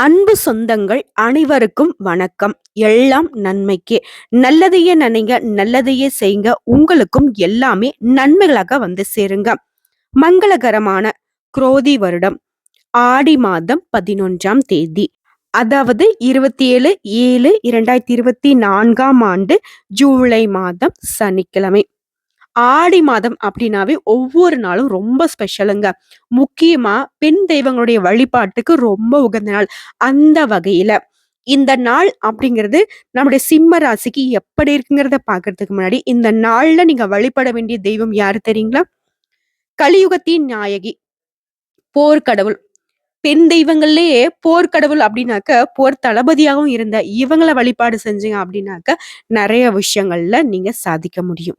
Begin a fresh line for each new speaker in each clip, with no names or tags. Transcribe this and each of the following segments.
அன்பு சொந்தங்கள் அனைவருக்கும் வணக்கம். எல்லாம் நன்மைக்கே. நல்லதையே நினைங்க நல்லதையே செய்யுங்க உங்களுக்கும் எல்லாமே நன்மைகளாக வந்து சேருங்க. மங்களகரமான குரோதி வருடம். ஆடி மாதம் பதினொன்றாம் தேதி. அதாவது இருபத்தி ஏழு ஏழு இரண்டாயிரத்தி இருபத்தி நான்காம் ஆண்டு ஜூலை மாதம் சனிக்கிழமை. ஆடி மாதம் அப்படின்னாவே ஒவ்வொரு நாளும் ரொம்ப ஸ்பெஷலுங்க முக்கியமா பெண் தெய்வங்களுடைய வழிபாட்டுக்கு ரொம்ப உகந்த நாள். அந்த வகையில. இந்த நாள் அப்படிங்கிறது நம்முடைய சிம்ம ராசிக்கு எப்படி இருக்குங்கிறத பாக்குறதுக்கு முன்னாடி இந்த நாள்ல நீங்க வழிபட வேண்டிய தெய்வம் யாரு தெரியுங்களா? கலியுகத்தின் நாயகி. போர்க்கடவுள். பெண் தெய்வங்கள்லயே போர்க்கடவுள் அப்படின்னாக்க போர் தளபதியாகவும் இருந்த இவங்களை வழிபாடு செஞ்சீங்க அப்படின்னாக்க நிறைய விஷயங்கள்ல நீங்க சாதிக்க முடியும்.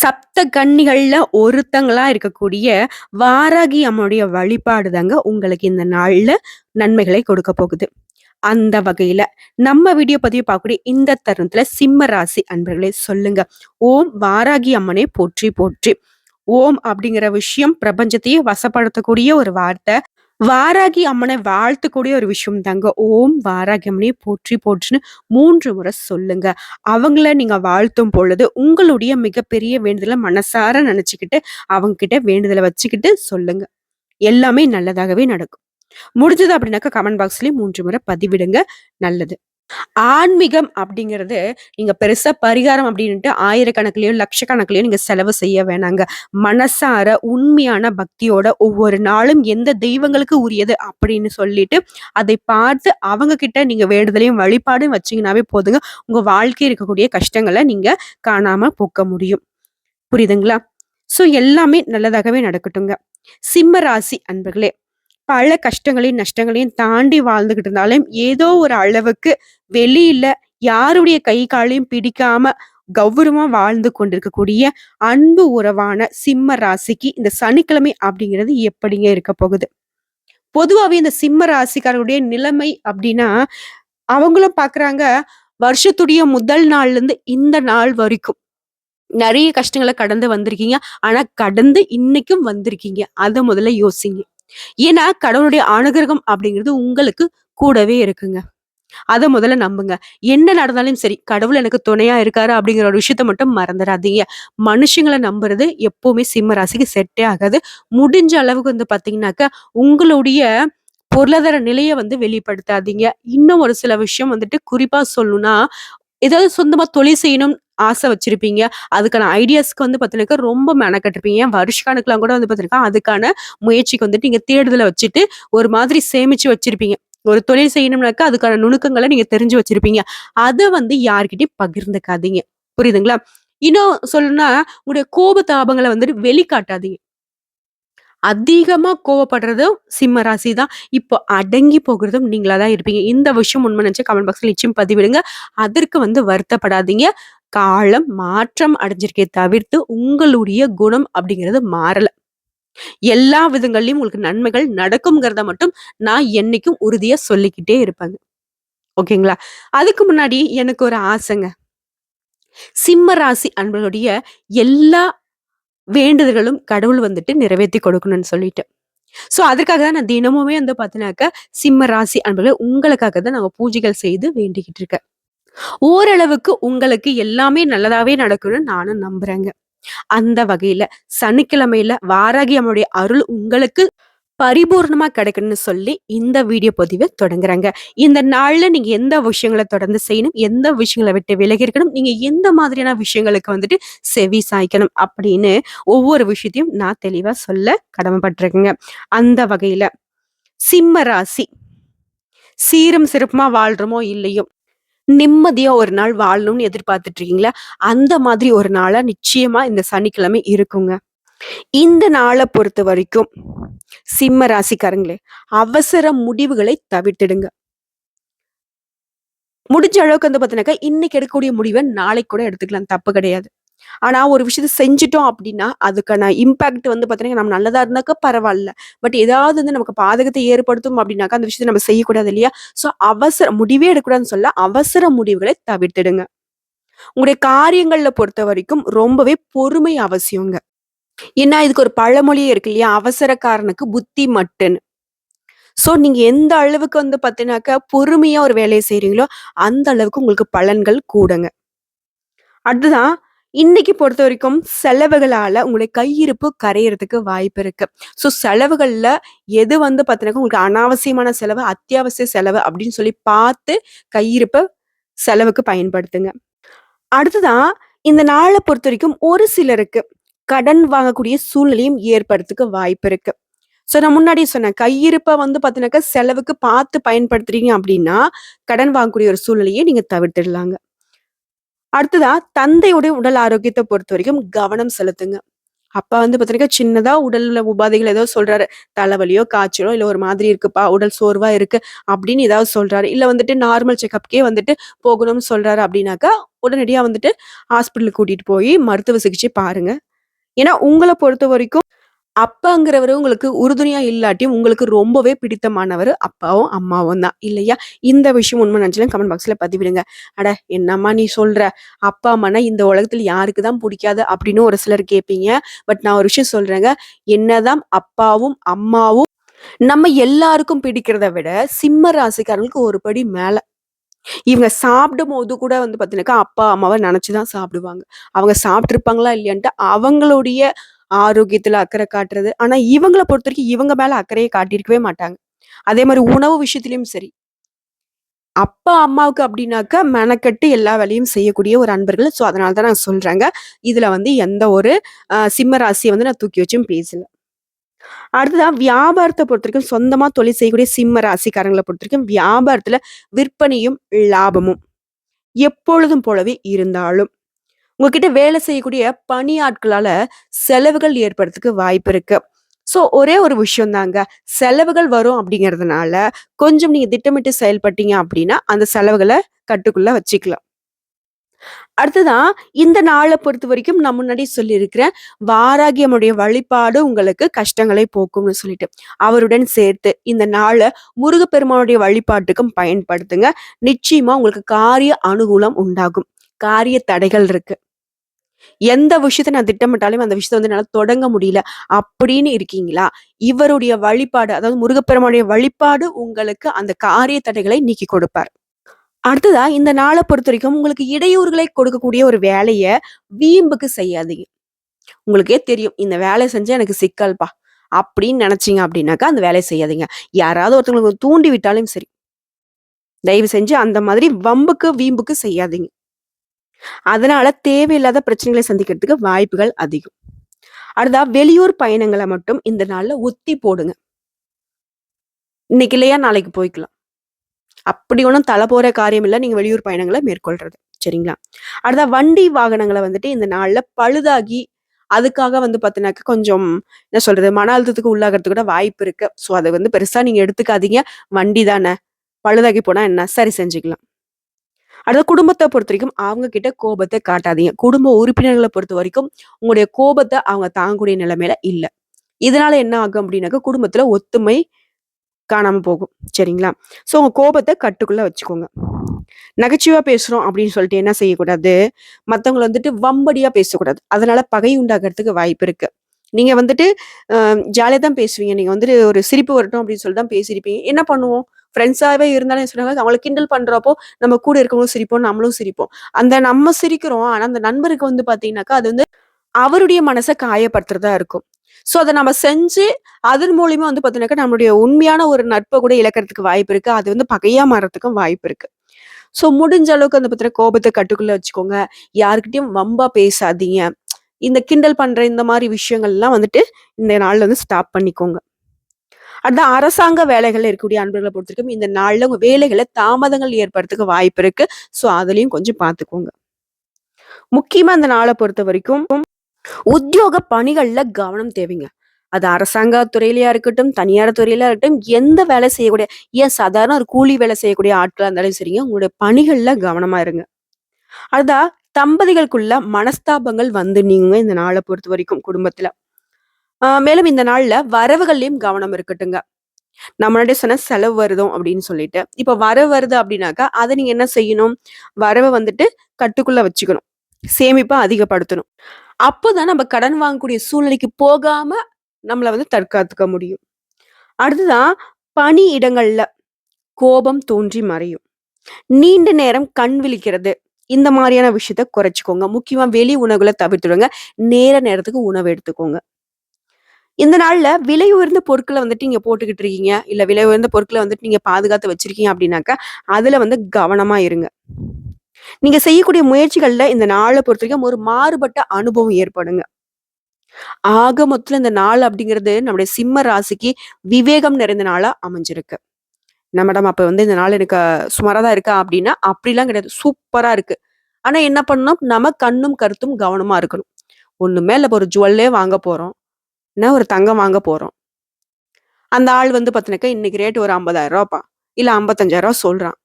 சப்த கன்னிகள்ல ஒருத்தங்களா இருக்கக்கூடிய வாராகி அம்மனுடைய வழிபாடு தாங்க உங்களுக்கு இந்த நாள்ல நன்மைகளை கொடுக்க போகுது. அந்த வகையில நம்ம வீடியோ பதிவு பார்க்கக்கூடிய இந்த தருணத்துல சிம்ம ராசி அன்பர்களே சொல்லுங்க. ஓம் வாராகி அம்மனை போற்றி போற்றி. ஓம் அப்படிங்கிற விஷயம் பிரபஞ்சத்தையே வசப்படுத்தக்கூடிய ஒரு வார்த்தை. வாராகி அம்மனை வாழ்த்தக்கூடிய ஒரு விஷயம் தாங்க. ஓம் வாராகி அம்மனே போற்றி போற்றுன்னு மூன்று முறை சொல்லுங்க. அவங்கள நீங்க வாழ்த்தும் பொழுது உங்களுடைய மிகப்பெரிய வேண்டுதலை மனசார நினைச்சுக்கிட்டு அவங்க கிட்ட வேண்டுதலை வச்சுக்கிட்டு சொல்லுங்க. எல்லாமே நல்லதாகவே நடக்கும். முடிஞ்சது அப்படின்னாக்கா கமெண்ட் பாக்ஸ்லயும் மூன்று முறை பதிவிடுங்க. நல்லது. ஆன்மீகம் அப்படிங்கிறது நீங்க பெருசா பரிகாரம் அப்படின்ட்டு ஆயிரக்கணக்கிலயோ லட்சக்கணக்கிலயோ நீங்க செலவு செய்ய வேணாங்க. மனசார உண்மையான பக்தியோட ஒவ்வொரு நாளும் எந்த தெய்வங்களுக்கு உரியது அப்படின்னு சொல்லிட்டு அதை பார்த்து அவங்க கிட்ட நீங்க வேண்டுதலையும் வழிபாடும் வச்சீங்கன்னாவே போதுங்க. உங்க வாழ்க்கையில் இருக்கக்கூடிய கஷ்டங்களை நீங்க காணாம போக்க முடியும். புரியுதுங்களா? சோ எல்லாமே நல்லதாகவே நடக்கட்டுங்க. சிம்ம ராசி அன்பர்களே பல கஷ்டங்களையும் நஷ்டங்களையும் தாண்டி வாழ்ந்துகிட்டு இருந்தாலும் ஏதோ ஒரு அளவுக்கு வெளியில யாருடைய கை காலையும் பிடிக்காம கௌரவமா வாழ்ந்து கொண்டிருக்கக்கூடிய அன்பு உறவான சிம்ம ராசிக்கு இந்த சனிக்கிழமை அப்படிங்கிறது எப்படிங்க இருக்க போகுது? பொதுவாகவே இந்த சிம்ம ராசிக்காரருடைய நிலைமை அப்படின்னா அவங்களும் பாக்குறாங்க வருஷத்துடைய முதல் நாள்ல இருந்து இந்த நாள் வரைக்கும். நிறைய கஷ்டங்களை கடந்து வந்திருக்கீங்க. ஆனா கடந்து இன்னைக்கும் வந்திருக்கீங்க. அதை முதல்ல யோசிங்க. ஏன்னா கடவுளுடைய அனுகிரகம் அப்படிங்கிறது உங்களுக்கு கூடவே இருக்குங்க. அதை முதல்ல நம்புங்க. என்ன நடந்தாலும் சரி கடவுள் எனக்கு துணையா இருக்காரு அப்படிங்கிற ஒரு விஷயத்த மட்டும் மறந்துடாதீங்க. மனுஷங்களை நம்புறது எப்பவுமே சிம்ம ராசிக்கு செட்டே ஆகாது. முடிஞ்ச அளவுக்கு வந்து பாத்தீங்கன்னாக்க உங்களுடைய பொருளாதார நிலையை வந்து வெளிப்படுத்தாதீங்க. இன்னும் ஒரு சில விஷயம் வந்துட்டு குறிப்பா சொல்லணும்னா ஏதாவது சொந்தமா தொழில் செய்யணும் ஆசை வச்சிருப்பீங்க. அதுக்கான ஐடியாஸ்க்கு வந்து பார்த்தீங்கன்னா ரொம்ப மெனக்கட்டிருப்பீங்க. வருஷ கணக்கெலாம் கூட வந்து பார்த்தீங்கன்னா அதுக்கான முயற்சிக்கு வந்துட்டு நீங்கள் தேடுதலை வச்சுட்டு ஒரு மாதிரி சேமிச்சு வச்சிருப்பீங்க. ஒரு தொழில் செய்யணும்னாக்கா அதுக்கான நுணுக்கங்களை நீங்க தெரிஞ்சு வச்சிருப்பீங்க. அதை வந்து யார்கிட்டயும் பகிர்ந்துக்காதீங்க. புரியுதுங்களா? இன்னும் சொல்லணும்னா உங்களுடைய கோப தாபங்களை வந்துட்டு வெளிக்காட்டாதீங்க. அதிகமா கோவப்படுறதும் சிம்ம ராசி தான் இப்போ அடங்கி போகிறதும் நீங்களா தான் இருப்பீங்க. இந்த விஷயம் உண்மை நினச்சி கமெண்ட் பாக்ஸில் நிச்சயம் பதிவிடுங்க. அதற்கு வந்து வருத்தப்படாதீங்க. காலம் மாற்றம் அடைஞ்சிருக்கே தவிர்த்து உங்களுடைய குணம் அப்படிங்கிறது மாறல. எல்லா விதங்கள்லயும் உங்களுக்கு நன்மைகள் நடக்கும்ங்கிறத மட்டும் நான் என்னைக்கும் உறுதியா சொல்லிக்கிட்டே இருப்பாங்க. ஓகேங்களா? அதுக்கு முன்னாடி எனக்கு ஒரு ஆசைங்க. சிம்ம ராசி அன்பர்களுடைய எல்லா வேண்டுதல்களும் கடவுள் வந்துட்டு நிறைவேற்றி கொடுக்கணும்னு சொல்லிட்டு. சோ அதற்காக தான் நான் தினமுமே வந்து பார்த்தீங்கன்னாக்க சிம்ம ராசி அன்பர்கள் உங்களுக்காக தான் நாங்கள் பூஜைகள் செய்து வேண்டிக்கிட்டு இருக்கேன். ஓரளவுக்கு உங்களுக்கு எல்லாமே நல்லதாவே நடக்கும்னு நானும் நம்புறேங்க. அந்த வகையில சனிக்கிழமையில வாராகி அம்மனுடைய அருள் உங்களுக்கு பரிபூர்ணமாக கிடைக்கணும்னு சொல்லி இந்த வீடியோ பதிவை தொடங்குறாங்க. இந்த நாளில் நீங்கள் எந்த விஷயங்களை தொடர்ந்து செய்யணும் எந்த விஷயங்களை விட்டு விலகி இருக்கணும் நீங்கள் எந்த மாதிரியான விஷயங்களுக்கு வந்துட்டு செவி சாய்க்கணும் அப்படின்னு ஒவ்வொரு விஷயத்தையும் நான் தெளிவாக சொல்ல கடமைப்பட்டிருக்கேங்க. அந்த வகையில் சிம்ம ராசி சீரும் சிறப்புமா வாழ்றோமோ இல்லையோ நிம்மதியா ஒரு நாள் வாழணும்னு எதிர்பார்த்துட்டு இருக்கீங்களா? அந்த மாதிரி ஒரு நாளா நிச்சயமா இந்த சனிக்கிழமை இருக்குங்க. இந்த நாளை பொறுத்த வரைக்கும் சிம்ம ராசிக்காரங்களே அவசர முடிவுகளை தவிர்த்திடுங்க. முடிஞ்ச அளவுக்கு வந்து பார்த்தீங்கன்னாக்கா இன்னைக்கு எடுக்கக்கூடிய முடிவை நாளைக்கு கூட எடுத்துக்கலாம் தப்பு கிடையாது. ஆனா ஒரு விஷயத்த செஞ்சுட்டோம் அப்படின்னா அதுக்கான இம்பாக்ட் வந்து பாத்தீங்கன்னா நம்ம நல்லதா இருந்தாக்கா பரவாயில்ல. பட் ஏதாவது வந்து நமக்கு பாதகத்தை ஏற்படுத்தும் அப்படின்னாக்கா அந்த விஷயத்த நம்ம செய்யக்கூடாது இல்லையா? சோ அவசர முடிவே எடுக்கூடாதுன்னு சொல்ல அவசர முடிவுகளை தவிர்த்திடுங்க. உங்களுடைய காரியங்கள்ல பொறுத்த வரைக்கும் ரொம்பவே பொறுமை அவசியங்க. ஏன்னா இதுக்கு ஒரு பழமொழியே இருக்கு இல்லையா அவசரக்காரனுக்கு புத்தி மட்டுன்னு ஸோ நீங்க எந்த அளவுக்கு வந்து பார்த்தீங்கன்னாக்கா, பொறுமையா ஒரு வேலையை செய்றீங்களோ, அந்த அளவுக்கு உங்களுக்கு பலன்கள் கூடுங்க அடுத்ததான், இன்னைக்கு பொறுத்த வரைக்கும் செலவுகளால உங்களுடைய கையிருப்பு கரையறதுக்கு வாய்ப்பு இருக்கு. ஸோ செலவுகள்ல எது வந்து பார்த்தீங்கன்னாக்கா, உங்களுக்கு அனாவசியமான செலவு, அத்தியாவசிய செலவு அப்படின்னு சொல்லி பார்த்து கையிருப்பை செலவுக்கு பயன்படுத்துங்க. அடுத்ததா, இந்த நாளை பொறுத்த வரைக்கும் ஒரு சிலருக்கு கடன் வாங்கக்கூடிய சூழ்நிலையும் ஏற்படுறதுக்கு வாய்ப்பு இருக்கு. ஸோ நான் முன்னாடியே சொன்னேன். கையிருப்பை வந்து பார்த்தீங்கன்னாக்கா, செலவுக்கு பார்த்து பயன்படுத்துறீங்க அப்படின்னா, கடன் வாங்கக்கூடிய ஒரு சூழ்நிலையை நீங்க தவிர்த்துடலாங்க. அடுத்ததா, தந்தையுடைய உடல் ஆரோக்கியத்தை பொறுத்த வரைக்கும் கவனம் செலுத்துங்க. அப்பா வந்து பார்த்தீங்கன்னா சின்னதா உடல்ல உபாதைகள் ஏதோ சொல்றாரு. தலைவலியோ, காய்ச்சலோ, இல்லை ஒரு மாதிரி இருக்குப்பா, உடல் சோர்வா இருக்கு அப்படின்னு ஏதாவது சொல்றாரு. இல்லை வந்துட்டு நார்மல் செக்கப்க்கே வந்துட்டு போகணும்னு சொல்றாரு அப்படின்னாக்கா, உடனடியாக வந்துட்டு ஹாஸ்பிட்டலுக்கு கூட்டிட்டு போய் மருத்துவ சிகிச்சை பாருங்க. ஏன்னா, உங்களை பொறுத்த வரைக்கும் அப்பாங்கிறவரு உங்களுக்கு உறுதுணையா இல்லாட்டியும், உங்களுக்கு ரொம்பவே பிடித்தமானவர் அப்பாவும், அம்மாவும் தான் இல்லையா? இந்த விஷயம் உண்மை நினைச்சீங்கன்னா கமெண்ட் பாக்ஸ்ல பதிவிடுங்க. அட என்னம்மா நீ சொல்ற? அப்பா, அம்மானா இந்த உலகத்துல யாருக்கு தான் பிடிக்காது அப்படின்னு ஒரு சிலர் கேட்பீங்க. பட் நான் ஒரு விஷயம் சொல்றேங்க. என்னதான் அப்பாவும், அம்மாவும் நம்ம எல்லாருக்கும் பிடிக்கிறத விட, சிம்ம ராசிக்காரங்களுக்கு ஒரு படி மேல. இவங்க சாப்பிடும் போது கூட வந்து பார்த்தீங்கன்னாக்கா, அப்பா, அம்மாவை நினச்சி தான் சாப்பிடுவாங்க. அவங்க சாப்பிட்ருப்பாங்களா இல்லையான்ட்டு அவங்களுடைய ஆரோக்கியத்துல அக்கறை காட்டுறது. ஆனா இவங்கள பொறுத்தவரைக்கும் இவங்க மேல அக்கறையை காட்டியிருக்கவே மாட்டாங்க. அதே மாதிரி உணவு விஷயத்துலையும் சரி. அப்பா, அம்மாவுக்கு அப்படின்னாக்கா மெனக்கட்டு எல்லா வேலையும் செய்யக்கூடிய ஒரு அன்பர்கள். ஸோ அதனால தான் நான் சொல்றேங்க. இதுல வந்து எந்த ஒரு சிம்ம ராசியை வந்து நான் தூக்கி வச்சும் பேசலை அடுத்ததான் வியாபாரத்தை பொறுத்த வரைக்கும் சொந்தமாக தொழில் செய்யக்கூடிய சிம்ம ராசிக்காரங்களை பொறுத்த வரைக்கும் வியாபாரத்தில் விற்பனையும், லாபமும் எப்பொழுதும் போலவே இருந்தாலும், உங்ககிட்ட வேலை செய்யக்கூடிய பணியாட்களால செலவுகள் ஏற்படுறதுக்கு வாய்ப்பு இருக்கு. ஸோ ஒரே ஒரு விஷயம் தாங்க. செலவுகள் வரும் அப்படிங்கிறதுனால, கொஞ்சம் நீங்க திட்டமிட்டு செயல்பட்டீங்க அப்படின்னா, அந்த செலவுகளை கட்டுக்குள்ள வச்சுக்கலாம். அடுத்ததா, இந்த நாளை பொறுத்த வரைக்கும் நான் முன்னாடி சொல்லியிருக்கிறேன். வாராகியமுடைய வழிபாடு உங்களுக்கு கஷ்டங்களை போக்கும்னு சொல்லிட்டு. அவருடன் சேர்த்து இந்த நாளை முருகப்பெருமானுடைய வழிபாட்டுக்கும் பயன்படுத்துங்க. நிச்சயமா உங்களுக்கு காரிய அனுகூலம் உண்டாகும். காரிய தடைகள் இருக்கு. எந்த விஷயத்த நான் திட்டமிட்டாலும் அந்த விஷயத்த வந்து என்னால தொடங்க முடியல அப்படின்னு இருக்கீங்களா? இவருடைய வழிபாடு, அதாவது முருகப்பெருமானுடைய வழிபாடு உங்களுக்கு அந்த காரிய தடைகளை நீக்கி கொடுப்பார். அடுத்ததா, இந்த நாளை பொறுத்த வரைக்கும் உங்களுக்கு இடையூறுகளை கொடுக்கக்கூடிய ஒரு வேலையை வீம்புக்கு செய்யாதீங்க. உங்களுக்கே தெரியும். இந்த வேலையை செஞ்சா எனக்கு சிக்கல்ப்பா. அப்படின்னு நினைச்சிங்க அப்படின்னாக்கா, அந்த வேலைய செய்யாதீங்க. யாராவது ஒருத்தவங்களுக்கு தூண்டி விட்டாலும் சரி. தயவு செஞ்சு அந்த மாதிரி வம்புக்கு, வீம்புக்கு செய்யாதீங்க. அதனால தேவையில்லாத பிரச்சனைகளை சந்திக்கிறதுக்கு வாய்ப்புகள் அதிகம். அடுத்தா வெளியூர் பயணங்களை மட்டும் இந்த நாள்ல ஒத்தி போடுங்க. இன்னைக்கு இல்லையா நாளைக்கு போய்க்கலாம். அப்படி ஒன்றும் தலை போகிற காரியம் இல்லை நீங்கள் வெளியூர் பயணங்களை மேற்கொள்கிறது சரிங்களா? அடுத்த வண்டி வாகனங்களை வந்துட்டு இந்த நாளில் பழுதாகி, அதுக்காக வந்து பார்த்தீங்கன்னாக்கா, கொஞ்சம் என்ன சொல்றது? மன அழுத்தத்துக்கு உள்ளாகிறதுக்கு கூட வாய்ப்பு இருக்கு. ஸோ அதை வந்து பெருசா நீங்க எடுத்துக்காதீங்க. வண்டி தானே. பழுதாகி போனா என்ன? சரி செஞ்சுக்கலாம். அடுத்த குடும்பத்தை பொறுத்த வரைக்கும் அவங்க கிட்ட கோபத்தை காட்டாதீங்க. குடும்ப உறுப்பினர்களை பொறுத்த வரைக்கும் உங்களுடைய கோபத்தை அவங்க தாங்கக்கூடிய நிலைமையில இல்லை இதனால என்ன ஆகும் அப்படின்னாக்கா, குடும்பத்துல ஒத்துமை காணாமல் போகும். சரிங்களா? ஸோ உங்கள் கோபத்தை கட்டுக்குள்ளே வச்சுக்கோங்க. நகைச்சுவாக பேசுகிறோம் அப்படின்னு சொல்லிட்டு என்ன செய்யக்கூடாது? மற்றவங்களை வந்துட்டு வம்படியாக பேசக்கூடாது. அதனால பகை உண்டாகிறதுக்கு வாய்ப்பு இருக்குது நீங்கள் வந்துட்டு ஜாலியாக தான் பேசுவீங்க. நீங்கள் வந்துட்டு ஒரு சிரிப்பு வரட்டும் அப்படின்னு சொல்லி தான் பேசியிருப்பீங்க. என்ன பண்ணுவோம்? ஃப்ரெண்ட்ஸாகவே இருந்தாலும் சொன்னாங்க அவங்களை அவங்கள கிண்டல் பண்ணுறப்போ நம்ம கூட இருக்கவங்களும் சிரிப்போம், நம்மளும் சிரிப்போம். அந்த நம்ம சிரிக்கிறோம். ஆனால் அந்த நண்பருக்கு வந்து பார்த்தீங்கன்னாக்கா, அது வந்து அவருடைய மனசை காயப்படுத்துறதா இருக்கும். ஸோ அத நம்ம செஞ்சு, அதன் மூலியமா வந்து பார்த்தீங்கன்னாக்கா, நம்மளுடைய உண்மையான ஒரு நட்பை கூட இழக்கிறதுக்கு வாய்ப்பு இருக்கு. அது வந்து பகையா மாறதுக்கும் வாய்ப்பு இருக்கு. ஸோ முடிஞ்ச அளவுக்கு வந்து பார்த்தீங்கன்னா, கோபத்தை கட்டுக்குள்ள வச்சுக்கோங்க. யாருக்கிட்டையும் வம்பா பேசாதீங்க. இந்த கிண்டல் பண்ற இந்த மாதிரி விஷயங்கள்லாம் வந்துட்டு, இந்த நாள்ல வந்து ஸ்டாப் பண்ணிக்கோங்க. அடுத்த அரசாங்க வேலைகள்ல இருக்கக்கூடிய அன்பர்களை பொறுத்தவரைக்கும், இந்த நாள்ல உங்க தாமதங்கள் ஏற்படுறதுக்கு வாய்ப்பு இருக்கு. ஸோ அதுலயும் கொஞ்சம் பார்த்துக்கோங்க. முக்கியமா இந்த பொறுத்த வரைக்கும் உத்தியோக பணிகள்ல கவனம் தேவைங்க. அது அரசாங்க துறையிலயா இருக்கட்டும், தனியார் துறையிலா இருக்கட்டும், எந்த வேலை செய்யக்கூடிய ஏன் சாதாரண ஒரு கூலி வேலை செய்யக்கூடிய ஆட்களா இருந்தாலும் சரிங்க, உங்களுடைய பணிகள்ல கவனமா இருங்க. அடுத்ததா, தம்பதிகளுக்குள்ள மனஸ்தாபங்கள் வந்து நீங்க இந்த நாளை பொறுத்த வரைக்கும் குடும்பத்துல. மேலும் இந்த நாள்ல வரவுகள்லயும் கவனம் இருக்கட்டுங்க. நான் முன்னாடியே சொன்ன செலவு வருதும் அப்படின்னு சொல்லிட்டு. இப்ப வரவு வருது அப்படின்னாக்கா, அதை நீங்க என்ன செய்யணும்? வரவை வந்துட்டு கட்டுக்குள்ள வச்சுக்கணும். சேமிப்பை அதிகப்படுத்தணும். அப்போதான் நம்ம கடன் வாங்கக்கூடிய சூழ்நிலைக்கு போகாம, நம்மளை வந்து தற்காத்துக்க முடியும். அடுத்ததா, பணி இடங்கள்ல கோபம் தோன்றி மறையும். நீண்ட நேரம் கண் விழிக்கிறது. இந்த மாதிரியான விஷயத்த குறைச்சிக்கோங்க முக்கியமா வெளி உணவுகளை தவிர்த்துடுங்க. நேர நேரத்துக்கு உணவு எடுத்துக்கோங்க. இந்த நாள்ல விலை உயர்ந்த பொருட்களை வந்துட்டு நீங்க போட்டுக்கிட்டு இருக்கீங்க. இல்ல விலை உயர்ந்த பொருட்களை வந்துட்டு நீங்க பாதுகாத்து வச்சிருக்கீங்க அப்படின்னாக்கா அதுல வந்து கவனமா இருங்க. நீங்க செய்யக்கூடிய முயற்சிகள்ல இந்த நாளை பொறுத்த வரைக்கும் ஒரு மாறுபட்ட அனுபவம் ஏற்படுங்க. ஆக மொத்தத்துல இந்த நாள் அப்படிங்கிறது நம்முடைய சிம்ம ராசிக்கு விவேகம் நிறைந்த நாளா அமைஞ்சிருக்கு. நம்மடம் அப்ப வந்து இந்த நாள் எனக்கு சுமாரா தான் இருக்கா அப்படின்னா, அப்படிலாம் கிடையாது. சூப்பரா இருக்கு. ஆனா என்ன பண்ணணும், நம்ம கண்ணும் கருத்தும் கவனமா இருக்கணும். ஒண்ணுமே இல்ல ஒரு ஜுவல்லே வாங்க போறோம். என்ன ஒரு தங்கம் வாங்க போறோம். அந்த ஆள் வந்து பாத்தீனாக்கா, இன்னைக்கு ரேட் ஒரு ஐம்பதாயிரம் ரூபாப்பா இல்ல ஐம்பத்தஞ்சாயிரம் ரூபா சொல்றான்.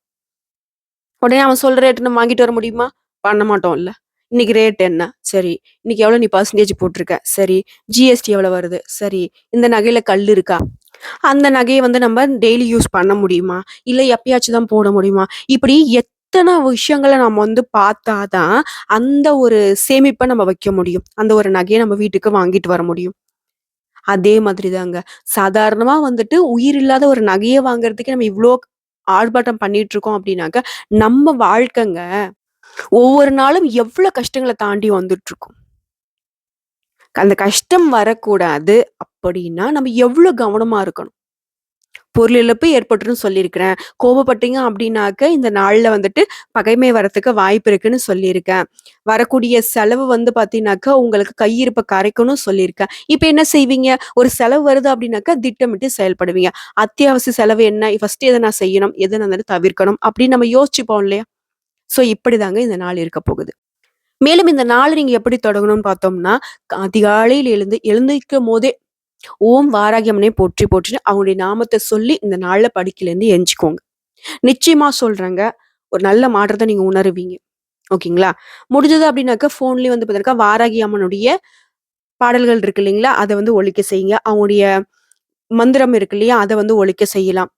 உடனே அவன் சொல்ற ரேட் நம்ம வாங்கிட்டு வர முடியுமா? பண்ண மாட்டோம்ல. இன்னைக்கு ரேட் என்ன? சரி. இன்னைக்கு எவ்வளோ நீ பர்சன்டேஜ் போட்டிருக்க? சரி. ஜிஎஸ்டி எவ்வளோ வருது? சரி. இந்த நகையில கல் இருக்கா? அந்த நகையை வந்து நம்ம டெய்லி யூஸ் பண்ண முடியுமா? இல்ல எப்பயாச்சும் தான் போட முடியுமா? இப்படி எத்தனை விஷயங்கள நம்ம வந்து பார்த்தா தான், அந்த ஒரு சேமிப்ப நம்ம வைக்க முடியும். அந்த ஒரு நகையை நம்ம வீட்டுக்கு வாங்கிட்டு வர முடியும். அதே மாதிரி தாங்க. சாதாரணமா வந்துட்டு உயிர் இல்லாத ஒரு நகையை வாங்குறதுக்கு நம்ம இவ்ளோ ஆர்ப்பாட்டம் பண்ணிட்டு இருக்கோம் அப்படின்னாக்க, நம்ம வாழ்க்கைங்க. ஒவ்வொரு நாளும் எவ்வளவு கஷ்டங்களை தாண்டி வந்துட்டு இருக்கும் அந்த கஷ்டம் வரக்கூடாது அப்படின்னா, நம்ம எவ்வளவு கவனமா இருக்கணும். பொருள் இழப்பு ஏற்பட்டுன்னு சொல்லியிருக்கிறேன். கோபப்பட்டீங்க அப்படின்னாக்க, இந்த நாளில் வந்துட்டு பகைமை வரத்துக்கு வாய்ப்பு இருக்குன்னு சொல்லியிருக்கேன். வரக்கூடிய செலவு வந்து பார்த்தீங்கன்னாக்கா, உங்களுக்கு கையிருப்பை கரைக்கணும் சொல்லியிருக்கேன். இப்போ என்ன செய்வீங்க? ஒரு செலவு வருது அப்படின்னாக்கா, திட்டமிட்டு செயல்படுவீங்க. அத்தியாவசிய செலவு என்ன? ஃபர்ஸ்ட் எதை நான் செய்யணும்? எதை நான் வந்து தவிர்க்கணும்? அப்படின்னு நம்ம யோசிச்சுப்போம் இல்லையா? ஸோ இப்படிதாங்க இந்த நாள் இருக்க போகுது. மேலும் இந்த நாள் நீங்கள் எப்படி தொடங்கணும்னு பார்த்தோம்னா, அதிகாலையில் எழுந்து எழுந்திரிக்கும்போதே, ஓம் வாராகியம்னே போற்றி போற்றின்னு அவங்களுடைய நாமத்தை சொல்லி இந்த நாள்ல படிக்கலேருந்து எஞ்சிக்கோங்க நிச்சயமா சொல்றேங்க, ஒரு நல்ல மாற்றத்தை நீங்க உணருவீங்க. ஓகேங்களா? முடிஞ்சது அப்படின்னாக்கா, ஃபோன்லயே வந்து பார்த்தீங்கன்னா வாராகி அம்மனுடைய பாடல்கள் இருக்கு இல்லைங்களா? அத வந்து ஒழிக்க செய்யுங்க. அவங்களுடைய மந்திரம் இருக்கு இல்லையா? அதை வந்து ஒழிக்க செய்யலாம்.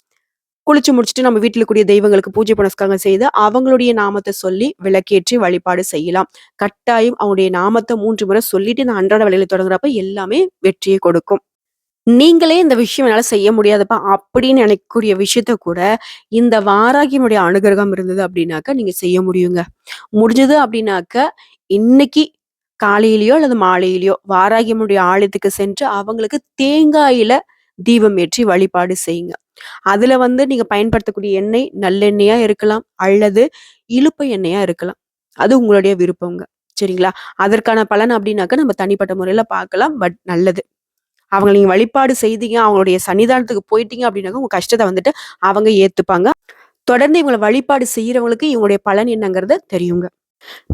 குளிச்சு முடிச்சுட்டு நம்ம வீட்டில் கூடிய தெய்வங்களுக்கு பூஜை புனஸ்காரங்கள் செய்து, அவங்களுடைய நாமத்தை சொல்லி விளக்கேற்றி வழிபாடு செய்யலாம். கட்டாயம் அவங்களுடைய நாமத்த மூன்று முறை சொல்லிட்டு இந்த அன்றாட வேலையில தொடங்குறப்ப எல்லாமே வெற்றியை கொடுக்கும். நீங்களே இந்த விஷயம் என்னால் செய்ய முடியாதுப்பா அப்படின்னு நினைக்கக்கூடிய விஷயத்த கூட, இந்த வாராகியினுடைய அனுகிரகம் இருந்தது அப்படின்னாக்க, நீங்கள் செய்ய முடியுங்க. முடிஞ்சது அப்படின்னாக்க, இன்னைக்கு காலையிலயோ அல்லது மாலையிலயோ வாராகியமுடைய ஆலயத்துக்கு சென்று அவங்களுக்கு தேங்காயில தீபம் ஏற்றி வழிபாடு செய்யுங்க. அதுல வந்து நீங்க பயன்படுத்தக்கூடிய எண்ணெய் நல்லெண்ணெயா இருக்கலாம், அல்லது இழுப்பு எண்ணெயா இருக்கலாம். அது உங்களுடைய விருப்பம்ங்க. சரிங்களா? அதற்கான பலன் அப்படின்னாக்க நம்ம தனிப்பட்ட முறையில பார்க்கலாம். பட் நல்லது. அவங்கள நீங்க வழிபாடு செய்தீங்க, அவங்களுடைய சன்னிதானத்துக்கு போயிட்டீங்க அப்படின்னாக்க, உங்க கஷ்டத்தை வந்துட்டு அவங்க ஏத்துப்பாங்க. தொடர்ந்து இவங்கள வழிபாடு செய்யறவங்களுக்கு இவங்களுடைய பலன் என்னங்கிறது தெரியுங்க.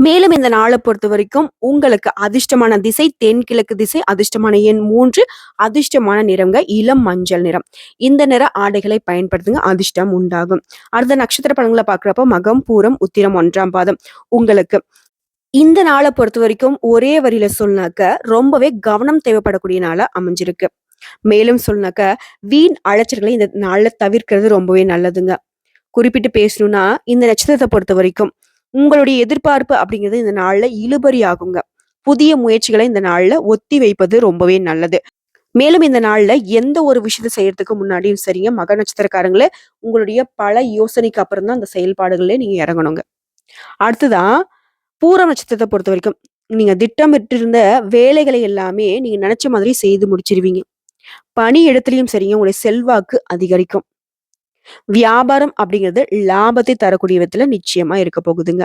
மேலும் இந்த நாளை பொறுத்த வரைக்கும் உங்களுக்கு அதிர்ஷ்டமான திசை தென்கிழக்கு திசை, அதிர்ஷ்டமான எண் மூன்று அதிர்ஷ்டமான நிறம்ங்க இளம் மஞ்சள் நிறம். இந்த நிற ஆடைகளை பயன்படுத்துங்க. அதிர்ஷ்டம் உண்டாகும். அடுத்த நட்சத்திர பலன்களை பார்க்குறப்போ மகம், பூரம், உத்திரம் ஒன்றாம் பாதம். உங்களுக்கு இந்த நாள பொறுத்தவரைக்கும் ஒரே வரியில சொன்னாக்க, ரொம்பவே கவனம் தேவைப்படக்கூடிய நாளா அமைஞ்சிருக்கு. மேலும் சொல்லினாக்க வீண் அலைச்சல்களை இந்த நாளில் தவிர்க்கிறது ரொம்பவே நல்லதுங்க. குறிப்பிட்டு பேசணும்னா, இந்த நட்சத்திரத்தை பொறுத்த வரைக்கும் உங்களுடைய எதிர்பார்ப்பு அப்படிங்கிறது இந்த நாள்ல இழுபறி ஆகுங்க. புதிய முயற்சிகளை இந்த நாள்ல ஒத்தி வைப்பது ரொம்பவே நல்லது. மேலும் இந்த நாள்ல எந்த ஒரு விஷயத்த செய்யறதுக்கு முன்னாடியும் சரிங்க, மக நட்சத்திரக்காரங்களே, உங்களுடைய பல யோசனைக்கு அப்புறம் தான் அந்த செயல்பாடுகளே நீங்க இறங்கணுங்க. அடுத்ததா, பூர நட்சத்திரத்தை பொறுத்த வரைக்கும் நீங்க திட்டமிட்டிருந்த வேலைகளை எல்லாமே நீங்க நினைச்ச மாதிரி செய்து முடிச்சிருவீங்க. பணி இடத்துலையும் சரிங்க, உங்களுடைய செல்வாக்கு அதிகரிக்கும். வியாபாரம் அப்படிங்கிறது லாபத்தை தரக்கூடிய விதத்துல நிச்சயமா இருக்க போகுதுங்க.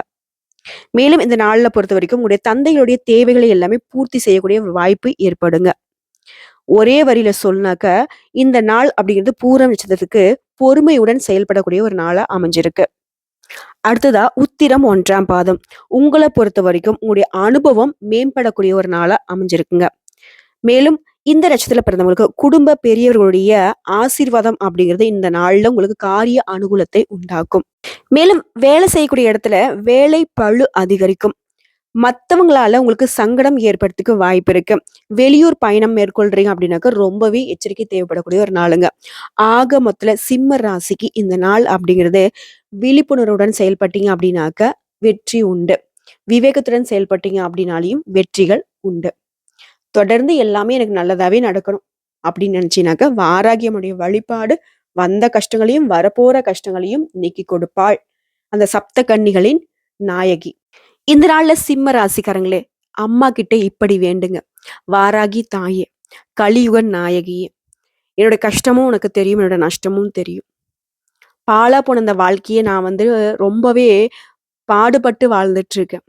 மேலும் இந்த நாள்ல பொறுத்தவரைக்கும் உங்களுடைய தந்தையுடைய தேவைகளை எல்லாமே பூர்த்தி செய்யக்கூடிய ஒரு வாய்ப்பு ஏற்படுங்க. ஒரே வரியில சொன்னாக்க, இந்த நாள் அப்படிங்கிறது பூரம் நட்சத்திரத்துக்கு பொறுமையுடன் செயல்படக்கூடிய ஒரு நாளா அமைஞ்சிருக்கு. அடுத்ததா உத்திரம் ஒன்றாம் பாதம். உங்களை பொறுத்த வரைக்கும் உங்களுடைய அனுபவம் மேம்படக்கூடிய ஒரு நாளா அமைஞ்சிருக்குங்க. மேலும் இந்த நட்சத்திர பிறந்தவங்களுக்கு குடும்ப பெரியவர்களுடைய ஆசீர்வாதம் அப்படிங்கிறது இந்த நாள்ல உங்களுக்கு காரிய அனுகூலத்தை உண்டாக்கும். மேலும் வேலை செய்யக்கூடிய இடத்துல வேலை பளு அதிகரிக்கும். மத்தவங்களால உங்களுக்கு சங்கடம் ஏற்படுறதுக்கு வாய்ப்பு இருக்கு. வெளியூர் பயணம் மேற்கொள்றீங்க அப்படின்னாக்க, ரொம்பவே எச்சரிக்கை தேவைப்படக்கூடிய ஒரு நாளுங்க. ஆக மொத்தத்துல சிம்ம ராசிக்கு இந்த நாள் அப்படிங்கிறது விழிப்புணர்வுடன் செயல்பட்டீங்க அப்படின்னாக்க, வெற்றி உண்டு. விவேகத்துடன் செயல்பட்டீங்க அப்படின்னாலையும் வெற்றிகள் உண்டு. தொடர்ந்து எல்லாமே எனக்கு நல்லதாவே நடக்கணும் அப்படின்னு நினைச்சினாக்க வாராகியமுடைய வழிபாடு வந்த கஷ்டங்களையும் வரப்போற கஷ்டங்களையும் நீக்கி கொடுப்பாள் அந்த சப்த கன்னிகளின் நாயகி இந்த நாள்ல சிம்ம ராசிக்காரங்களே அம்மா கிட்ட இப்படி வேண்டுங்க வாராகி தாயே கலியுகன் நாயகியே என்னோட கஷ்டமும் உனக்கு தெரியும் என்னோட நஷ்டமும் தெரியும் பாழா போன அந்த வாழ்க்கையை நான் வந்து ரொம்பவே பாடுபட்டு வாழ்ந்துட்டு இருக்கேன்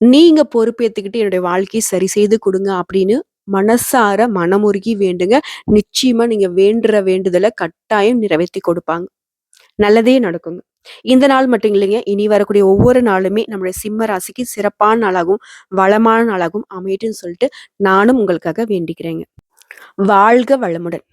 நீங்க பொறுப்பேத்துக்கிட்டு என்னுடைய வாழ்க்கையை சரி செய்து கொடுங்க அப்படின்னு மனசார மனமுருகி வேண்டுங்க. நிச்சயமா நீங்க வேண்டுற வேண்டுதலை கட்டாயம் நிறைவேற்றி கொடுப்பாங்க. நல்லதே நடக்குங்க. இந்த நாள் மட்டும் இல்லைங்க. இனி வரக்கூடிய ஒவ்வொரு நாளுமே நம்மளுடைய சிம்ம ராசிக்கு சிறப்பான நாளாகவும் வளமான நாளாகவும் அமையட்டுன்னு சொல்லிட்டு நானும் உங்களுக்காக வேண்டிக்கிறேங்க. வாழ்க வளமுடன்.